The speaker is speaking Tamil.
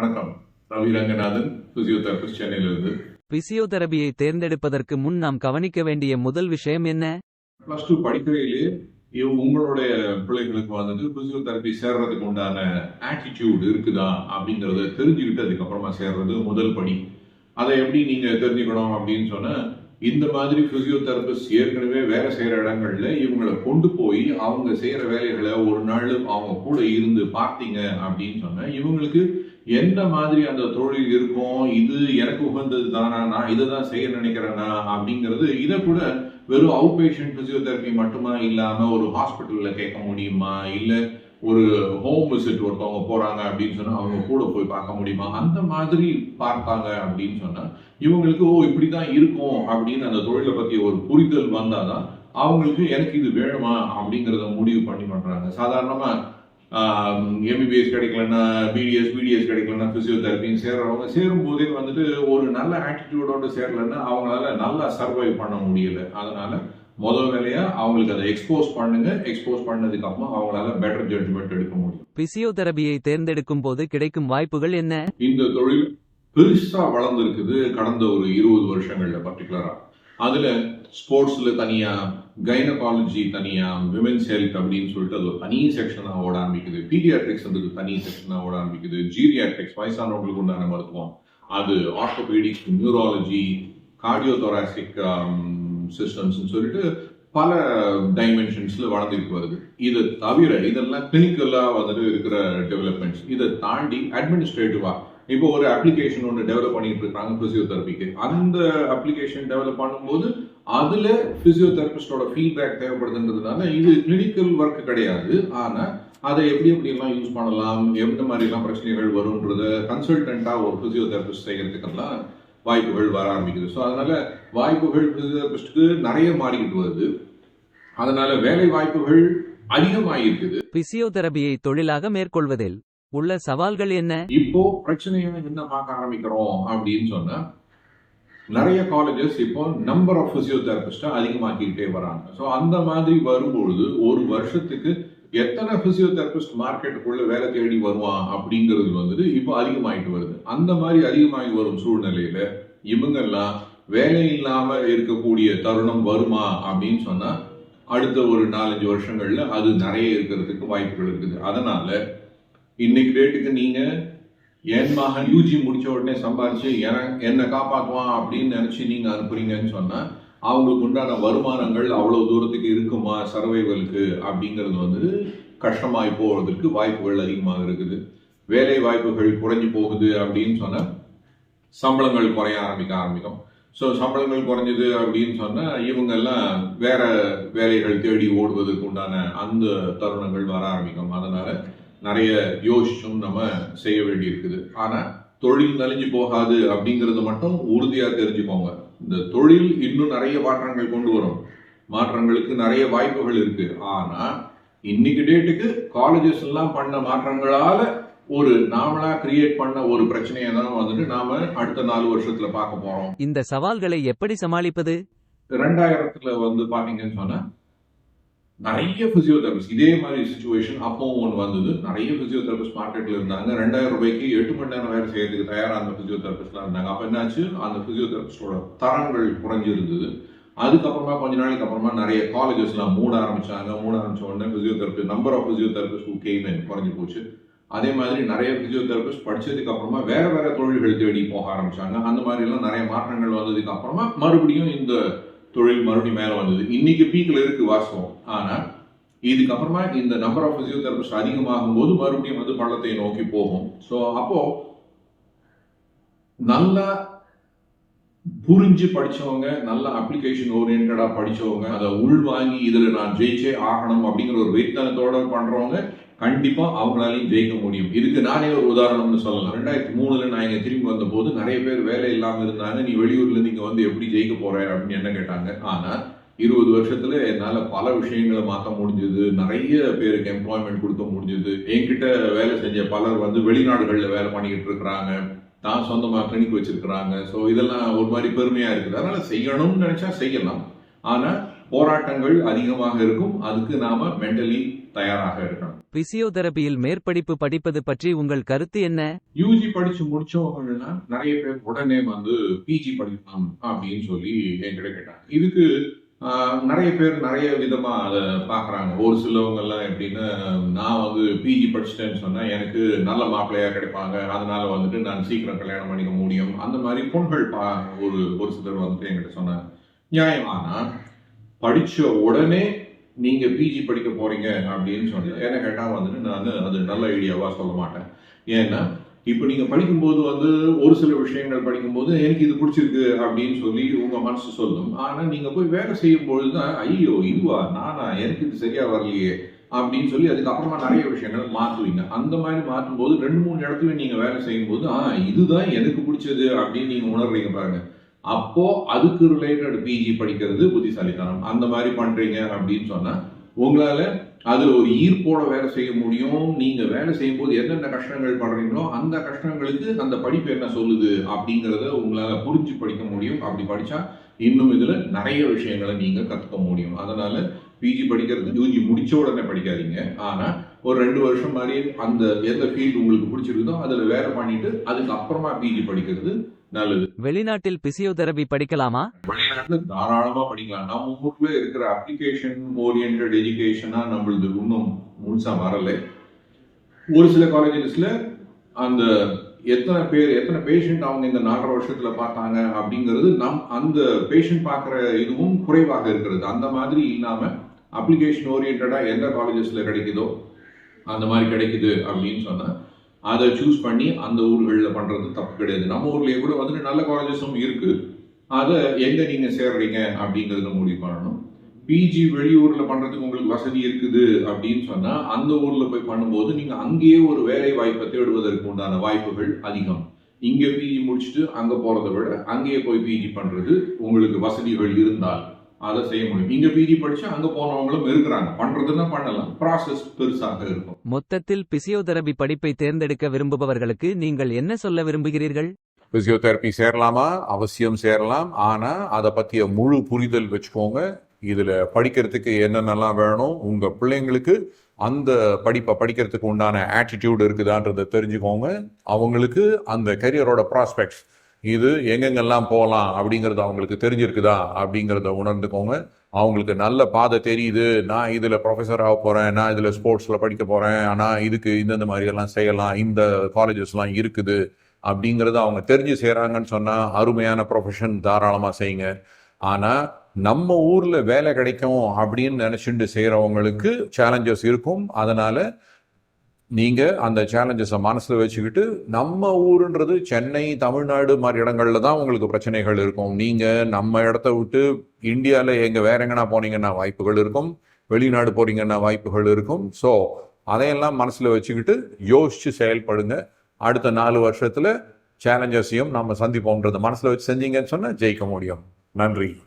வணக்கம். ரவி ரங்கநாதன் பிசியோதெரபிஸ்ட் சென்னையிலிருந்து. பிசியோதெரபியை தேர்ந்தெடுப்பதற்கு முன் நாம் கவனிக்க வேண்டிய முதல் விஷயம் என்ன? ப்ளஸ் டூ படிக்கையிலே இவ் உங்களுடைய பிள்ளைகளுக்கு வந்துட்டு பிசியோதெரபி சேர்றதுக்கு உண்டான ஆட்டிடியூட் இருக்குதா அப்படிங்கறத தெரிஞ்சுக்கிட்டு அதுக்கப்புறமா சேர்றது முதல் படி அதை எப்படி நீங்க தெரிஞ்சுக்கணும் அப்படின்னு சொன்னா இந்த மாதிரி பிசியோதெரபிஸ்ட் ஏற்கனவே வேலை செய்கிற இடங்கள்ல இவங்களை கொண்டு போய் அவங்க செய்கிற வேலைகளை ஒரு நாள் அவங்க கூட இருந்து பார்த்தீங்க அப்படின்னு சொன்னால் இவங்களுக்கு எந்த மாதிரி அந்த தொழில் இருக்கும்? இது எனக்கு உகந்தது தானா? நான் இதை தான் செய்ய நினைக்கிறேனா? அப்படிங்கிறது இதை கூட வெறும் அவுட் பேஷண்ட் பிசியோதெரபி மட்டுமா இல்லாமல் ஒரு ஹாஸ்பிட்டலில் கேட்க முடியுமா? இல்லை ஒரு ஹோம் விசிட் ஒருத்தவங்க போறாங்க அப்படின்னு சொன்னா அவங்க கூட போய் பார்க்க முடியுமா? அந்த மாதிரி பார்த்தாங்க அப்படின்னு சொன்னா இவங்களுக்கு ஓ இப்படிதான் இருக்கும் அப்படின்னு அந்த தொழிலை பத்தி ஒரு புரிதல் வந்தாதான் அவங்களுக்கு எனக்கு இது வேணுமா? அப்படிங்கறத முடிவு பண்ணி பண்றாங்க. சாதாரணமா எம்பிபிஎஸ் கிடைக்கலன்னா பிடிஎஸ் பிடிஎஸ் கிடைக்கலன்னா பிசியோதெரபின்னு சேர்றவங்க சேரும் போதே வந்துட்டு ஒரு நல்ல ஆட்டிடியூடோட சேரலன்னா அவங்களால நல்லா சர்வை பண்ண முடியல. அதனால முதல் வேலையா அவங்களுக்கு அதை எக்ஸ்போஸ் பண்ணுங்க எக்ஸ்போஸ் பண்ணதுக்கு அப்புறம் அவங்களால பெட்டர் ஜட்ஜ்மெண்ட் எடுக்க முடியும். பிசியோதெரபியை தேர்ந்தெடுக்கும் போது கிடைக்கும் வாய்ப்புகள் என்ன? இந்த தொழில் பெருசா வளர்ந்துருக்குது கடந்த ஒரு இருபது வருஷங்கள்ல பர்டிகுலரா அதுல ஸ்போர்ட்ஸ்ல தனியா கைனகாலஜி தனியா விமென்ஸ் ஹெல்த் அப்படின்னு சொல்லிட்டு அது ஒரு தனி செக்ஷனா ஓட ஆரம்பிக்குது. பீடியாட்ரிக்ஸ் வந்து தனி செக்ஷனா ஓட ஆரம்பிக்குது. ஜீரியாட்ரிக்ஸ் வயசானவங்களுக்கு உண்டான மருத்துவம். அது ஆர்த்தோபீடிக்ஸ் நியூராலஜி கார்டியோதொராசிக் சிஸ்டம்ஸ்னு சொல்லிட்டு பல டைமென்ஷன்ஸில் வளர்ந்துட்டு வருது. இதை தவிர இதெல்லாம் கிளினிக்கலாக வந்துட்டு இருக்கிற டெவலப்மெண்ட்ஸ் இதை தாண்டி அட்மினிஸ்ட்ரேட்டிவாக இப்போ ஒரு அப்ளிகேஷன் ஒன்று டெவலப் பண்ணிட்டு இருக்காங்க ஃபிசியோதெரபிக்கு அந்த அப்ளிகேஷன் டெவலப் பண்ணும்போது அதுல ஃபிசியோதெரபிஸ்டோட ஃபீட்பேக் தேவைப்படுதுன்றதுனால இது கிளினிக்கல் ஒர்க் கிடையாது. ஆனால் அதை எப்படி எப்படி எல்லாம் யூஸ் பண்ணலாம் எந்த மாதிரி பிரச்சனைகள் வரும்ன்றத கன்சல்டண்டா ஒரு ஃபிசியோதெரபிஸ்ட் செய்யறதுக்கெல்லாம் வாய்ப்புகள் வர ஆரம்பிக்குது. ஸோ அதனால வாய்ப்புகள் நிறைய மாறிக்கிட்டு வருது. அதனால வேலை வாய்ப்புகள் அதிகமாயிருக்குது. பிசியோதெரபியை தொழிலாக மேற்கொள்வதில் உள்ள சவால்கள் என்ன? இப்போ பிரச்சனையை என்ன பார்க்க ஆரம்பிக்கிறோம் அப்படின்னு சொன்னா நிறைய காலேஜஸ் இப்போ நம்பர் ஆஃப் பிசியோதெரபிஸ்டை அதிகமாக்கிக்கிட்டே வராங்க. ஸோ அந்த மாதிரி வரும்பொழுது ஒரு வருஷத்துக்கு எத்தனை பிசியோதெரபிஸ்ட் மார்க்கெட்டுக்குள்ள வேலை தேடி வருவான் அப்படிங்கிறது வந்துட்டு இப்போ அதிகமாயிட்டு வருது. அந்த மாதிரி அதிகமாகி வரும் சூழ்நிலையில இவங்கெல்லாம் வேலை இல்லாம இருக்கக்கூடிய தருணம் வருமா அப்படின்னு சொன்னா அடுத்த ஒரு நாலஞ்சு வருஷங்கள்ல அது நிறைய இருக்கிறதுக்கு வாய்ப்புகள் இருக்குது. அதனால இன்னைக்கு டேட்டுக்கு நீங்க என் மகன் யூஜி முடிச்ச உடனே சம்பாதிச்சு என- என்னை காப்பாற்றுவான் அப்படின்னு நினைச்சு நீங்க அனுப்புறீங்கன்னு சொன்னா அவங்களுக்கு உண்டான வருமானங்கள் அவ்வளவு தூரத்துக்கு இருக்குமா சர்வைவலுக்கு அப்படிங்கிறது வந்து கஷ்டமாய் போகிறதுக்கு வாய்ப்புகள் அதிகமாக இருக்குது. வேலை வாய்ப்புகள் குறைஞ்சு போகுது அப்படின்னு சொன்னால் சம்பளங்கள் குறைய ஆரம்பிக்க ஆரம்பிக்கும். ஸோ சம்பளங்கள் குறைஞ்சது அப்படின்னு சொன்னால் இவங்கெல்லாம் வேற வேலைகள் தேடி ஓடுவதற்கு உண்டான அந்த தருணங்கள் வர ஆரம்பிக்கும். அதனால் நிறைய யோசிச்சும் நம்ம செய்ய வேண்டியிருக்குது. ஆனால் தொழில் நலிஞ்சு போகாது அப்படிங்கிறது மட்டும் உறுதியாக தெரிஞ்சுக்கோங்க. இந்த தொழில் இன்னும் நிறைய மாற்றங்கள் கொண்டு வரும். மாற்றங்களுக்கு நிறைய வாய்ப்புகள் இருக்கு. ஆனா இன்னைக்கு டேட்டுக்கு காலேஜஸ் எல்லாம் பண்ண மாற்றங்களால ஒரு நாமளா கிரியேட் பண்ண ஒரு பிரச்சனையை தான் வந்துட்டு நாம அடுத்த நாலு வருஷத்துல பார்க்க போறோம். இந்த சவால்களை எப்படி சமாளிப்பது? ரெண்டாயிரத்துல வந்து பாத்தீங்கன்னு சொன்னா நிறைய ஃபிசியோதெரபிஸ்ட் இதே மாதிரி சுச்சுவேஷன் அப்பவும் ஒன்று வந்தது. நிறைய ஃபிசியோதெரபிஸ்ட் மார்க்கெட்டில் இருந்தாங்க. ரெண்டாயிரம் ரூபாய்க்கு எட்டு மணி நேரம் வேலை செய்யறதுக்கு தயாராக அந்த ஃபிசியோதெரபிஸ்ட்லாம் இருந்தாங்க. அப்போ என்னாச்சு? அந்த ஃபிசியோதெரபிஸ்டோட தரங்கள் குறைஞ்சிருந்தது. அதுக்கப்புறமா கொஞ்ச நாளைக்கு அப்புறமா நிறைய காலேஜஸ்லாம் மூட ஆரம்பிச்சாங்க. மூட ஆரம்பிச்ச உடனே ஃபிசியோதெரபி நம்பர் ஆஃப் ஃபிசியோதெரபிஸ்ட் கேமென் குறைஞ்சி போச்சு. அதே மாதிரி நிறைய ஃபிசியோதெரபிஸ்ட் படித்ததுக்கு அப்புறமா வேற வேற தொழில்கள் தேடி போக ஆரம்பிச்சாங்க. அந்த மாதிரி எல்லாம் நிறைய மாற்றங்கள் வந்ததுக்கு அப்புறமா மறுபடியும் இந்த தொழில் மறுபடியும் மேலே வந்தது. இன்னைக்கு பீக்கில் இருக்கு வாஸ்தவம். ஆனால் இதுக்கப்புறமா இந்த நம்பர் ஆஃப் பிசியோதெரபிஸ்ட் அதிகமாகும் போது மறுபடியும் வந்து பள்ளத்தை நோக்கி போகும். ஸோ அப்போ நல்லா புரிஞ்சு படித்தவங்க நல்ல அப்ளிகேஷன் ஓரியன்டாக படித்தவங்க அதை உள்வாங்கி இதில் நான் ஜெயிச்சே ஆகணும் அப்படிங்கிற ஒரு வெறித்தனத்தோட பண்ணுறவங்க கண்டிப்பாக அவங்களாலையும் ஜெயிக்க முடியும். இதுக்கு நானே ஒரு உதாரணம்னு சொல்லலாம். ரெண்டாயிரத்தி மூணுல நான் இங்கே திரும்பி வந்தபோது நிறைய பேர் வேலை இல்லாமல் இருந்தாங்க. நீ வெளியூர்லேருந்து இங்கே வந்து எப்படி ஜெயிக்க போகிற அப்படின்னு என்ன கேட்டாங்க. ஆனால் இருபது வருஷத்தில் என்னால் பல விஷயங்களை மாற்ற முடிஞ்சது. நிறைய பேருக்கு எம்ப்ளாய்மெண்ட் கொடுக்க முடிஞ்சது. என்கிட்ட வேலை செஞ்ச பலர் வந்து வெளிநாடுகளில் வேலை பண்ணிக்கிட்டு இருக்கிறாங்க. தான் சொந்தமாக கிளினிக் வச்சிருக்கிறாங்க. ஸோ இதெல்லாம் ஒரு மாதிரி பெருமையாக இருக்குது. அதனால் செய்யணும்னு நினச்சா செய்யலாம். ஆனால் போராட்டங்கள் அதிகமாக இருக்கும். அதுக்கு நாம் மென்டலி தயாராக இருக்கணும். பிசியோதெரபியில் மேற்படிப்பு படிப்பது பற்றி உங்கள் கருத்து என்ன? யூஜி படிச்சு முடிச்சவங்கன்னா நிறைய பேர் உடனே வந்து பிஜி படிக்கலாம் அப்படின்னு சொல்லி என்கிட்ட கேட்டாங்க. இதுக்கு ஆஹ், நிறைய பேர் நிறைய விதமா அதை பாக்குறாங்க ஒரு சிலவங்க எல்லாம் எப்படின்னா நான் வந்து பிஜி படிச்சிட்டேன்னு சொன்னா எனக்கு நல்ல மாப்பிள்ளையா கிடைப்பாங்க. அதனால வந்துட்டு நான் சீக்கிரம் கல்யாணம் பண்ணிக்க முடியும். அந்த மாதிரி பொண்கள் பா ஒரு ஒரு சிலர் வந்துட்டு என்கிட்ட சொன்னாங்க. நியாயமானா படிச்ச உடனே நீங்க பிஜி படிக்க போறீங்க அப்படின்னு சொன்னேன். என்ன கேட்டா வந்துட்டு நான் அது நல்ல ஐடியாவா சொல்ல மாட்டேன். ஏன்னா இப்போ நீங்கள் படிக்கும்போது வந்து ஒரு சில விஷயங்கள் படிக்கும்போது எனக்கு இது பிடிச்சிருக்கு அப்படின்னு சொல்லி உங்கள் மனசு சொல்லும். ஆனால் நீங்கள் போய் வேலை செய்யும்பொழுது தான் ஐயோ இதுவா நானா எனக்கு இது சரியாக வரலையே அப்படின்னு சொல்லி அதுக்கப்புறமா நிறைய விஷயங்கள் மாற்றுவீங்க அந்த மாதிரி மாற்றும் போது ரெண்டு மூணு இடத்துல நீங்கள் வேலை செய்யும் போது ஆ இதுதான் எனக்கு பிடிச்சது அப்படின்னு நீங்கள் உணர்றீங்க பாருங்கள் அப்போ அதுக்கு ரிலேட்டட் பிஜி படிக்கிறது புத்திசாலித்தனம். அந்த மாதிரி பண்றீங்க அப்படின்னு சொன்னா உங்களால அது ஒரு ஈர்ப்போட வேலை செய்ய முடியும். நீங்க வேலை செய்யும் போது என்னென்ன கஷ்டங்கள் படுறீங்களோ அந்த கஷ்டங்களுக்கு அந்த படிப்பு என்ன சொல்லுது அப்படிங்கிறத உங்களால புரிஞ்சு படிக்க முடியும். அப்படி படிச்சா இன்னும் இதுல நிறைய விஷயங்களை நீங்க கத்துக்க முடியும். அதனால பிஜி படிக்கிறது யூஜி முடிச்ச உடனே படிக்காதீங்க. ஆனா ஒரு ரெண்டு வருஷம் மாதிரி அந்த எந்த ஃபீல்டு உங்களுக்கு பிடிச்சிருக்குதோ அதுல வேலை பண்ணிட்டு அதுக்கு அப்புறமா பிஜி படிக்கிறது நல்லது. வெளிநாட்டில் பிசியோதெரபி படிக்கலாமா? வெளிநாட்டுல தாராளமா படிக்கலாம். நம்ம ஊர்ல இருக்கிற அப்ளிகேஷன் ஓரியன்ட் எஜுகேஷனா நம்மளுது இன்னும் முழுசா வரல. ஒரு சில காலேஜஸ்ல அந்த எத்தனை பேர் எத்தனை பேஷண்ட் அவங்க இந்த நாலரை வருஷத்துல பார்த்தாங்க அப்படிங்கிறது நம் அந்த பேஷண்ட் பார்க்குற இதுவும் குறைவாக இருக்கிறது. அந்த மாதிரி இல்லாம அப்ளிகேஷன் ஓரியன்டா எந்த காலேஜஸ்ல கிடைக்குதோ அந்த மாதிரி கிடைக்குது அப்படின்னு சொன்னால் அதை சூஸ் பண்ணி அந்த ஊர்களில் பண்ணுறது தப்பு கிடையாது. நம்ம ஊர்லேயே கூட வந்துட்டு நல்ல காலேஜஸும் இருக்குது அதை எங்கே நீங்கள் சேர்றீங்க அப்படிங்கிறத முடிவு பண்ணணும். பிஜி வெளியூரில் பண்ணுறதுக்கு உங்களுக்கு வசதி இருக்குது அப்படின்னு சொன்னால் அந்த ஊரில் போய் பண்ணும்போது நீங்கள் அங்கேயே ஒரு வேலை வாய்ப்பை தேடுவதற்கு உண்டான வாய்ப்புகள் அதிகம். இங்கே பிஜி முடிச்சுட்டு அங்கே போகிறத விட அங்கேயே போய் பிஜி பண்ணுறது உங்களுக்கு வசதிகள் இருந்தால். அதை செய்ய முடியும். இங்க பிஜி படிச்சு அங்க போனவங்களும் இருக்கிறாங்க. பண்றதுன்னா பண்ணலாம். ப்ராசஸ் பெருசாக இருக்கும். மொத்தத்தில் பிசியோதெரபி படிப்பை தேர்ந்தெடுக்க விரும்புபவர்களுக்கு நீங்கள் என்ன சொல்ல விரும்புகிறீர்கள்? பிசியோதெரப்பி சேரலாமா? அவசியம் சேரலாம். ஆனா அதை பத்திய முழு புரிதல் வச்சுக்கோங்க. இதுல படிக்கிறதுக்கு என்னென்னலாம் வேணும் உங்க பிள்ளைங்களுக்கு அந்த படிப்பை படிக்கிறதுக்கு உண்டான ஆட்டிடியூட் இருக்குதான்றதை தெரிஞ்சுக்கோங்க. அவங்களுக்கு அந்த கரியரோட ப்ராஸ்பெக்ட்ஸ் இது எங்கெங்கெல்லாம் போகலாம் அப்படிங்கிறது அவங்களுக்கு தெரிஞ்சிருக்குதா அப்படிங்கிறத உணர்ந்துக்கோங்க. அவங்களுக்கு நல்ல பாதை தெரியுது. நான் இதில் ப்ரொஃபஸர் ஆக போகிறேன் நான் இதில் ஸ்போர்ட்ஸில் படிக்க போகிறேன் ஆனால் இதுக்கு இந்தந்த மாதிரியெல்லாம் செய்யலாம். இந்த காலேஜஸ்லாம் இருக்குது அப்படிங்கிறத அவங்க தெரிஞ்சு செய்கிறாங்கன்னு சொன்னால் அருமையான ப்ரொஃபஷன் தாராளமாக செய்யுங்க. ஆனால் நம்ம ஊரில் வேலை கிடைக்கும் அப்படின்னு நினச்சிட்டு செய்கிறவங்களுக்கு சேலஞ்சஸ் இருக்கும். அதனால் நீங்கள் அந்த சேலஞ்சஸை மனசில் வச்சுக்கிட்டு நம்ம ஊருன்றது சென்னை தமிழ்நாடு மாதிரி இடங்கள்ல தான் உங்களுக்கு பிரச்சனைகள் இருக்கும். நீங்கள் நம்ம இடத்த விட்டு இந்தியாவில் எங்கே வேற எங்கன்னா போனீங்கன்னா வாய்ப்புகள் இருக்கும். வெளிநாடு போறீங்கன்னா வாய்ப்புகள் இருக்கும். ஸோ அதையெல்லாம் மனசில் வச்சுக்கிட்டு யோசிச்சு செயல்படுங்க. அடுத்த நாலு வருஷத்தில் சேலஞ்சஸையும் நம்ம சந்திப்போம்ன்றது மனசில் வச்சு செஞ்சீங்கன்னு சொன்னால் ஜெயிக்க முடியும். நன்றி.